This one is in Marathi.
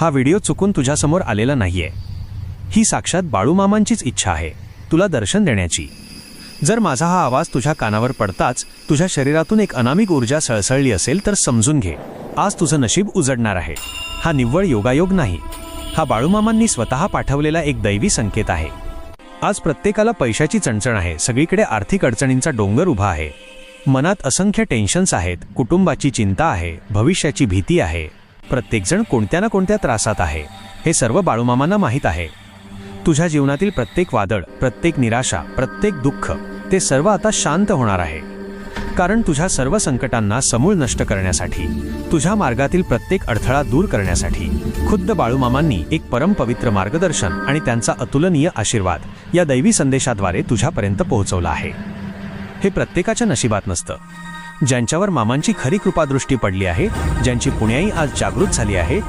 हा व्हिडिओ चुकून तुझ्यासमोर आलेला नाहीये. ही साक्षात बाळूमामांचीच इच्छा आहे तुला दर्शन देण्याची. जर माझा हा आवाज तुझ्या कानावर पडताच तुझ्या शरीरातून एक अनामिक ऊर्जा सळसळली असेल तर समजून घे आज तुझं नशीब उजडणार आहे. हा निव्वळ योगायोग नाही. हा बाळूमामांनी स्वतः पाठवलेला एक दैवी संकेत आहे. आज प्रत्येकाला पैशाची चणचण आहे सगळीकडे आर्थिक अडचणींचा डोंगर उभा आहे. मनात असंख्य टेन्शन्स आहेत कुटुंबाची चिंता आहे भविष्याची भीती आहे. प्रत्येकजण कोणत्या ना कोणत्या त्रासात आहे हे सर्व बाळूमामांना माहीत आहे. तुझ्या जीवनातील प्रत्येक वादळ प्रत्येक निराशा प्रत्येक दुःख ते सर्व आता शांत होणार आहे. कारण तुझ्या सर्व संकटांना समूळ नष्ट करण्यासाठी तुझ्या मार्गातील प्रत्येक अडथळा दूर करण्यासाठी खुद्द बाळूमामांनी एक परमपवित्र मार्गदर्शन आणि त्यांचा अतुलनीय आशीर्वाद या दैवी संदेशाद्वारे तुझ्यापर्यंत पोहोचवला आहे. हे प्रत्येकाच्या नशिबात नसतं. ज्यांच्यावर मामांची खरी कृपादृष्टी पडली आहे ज्यांची पुण्याई आज जागृत झाली आहे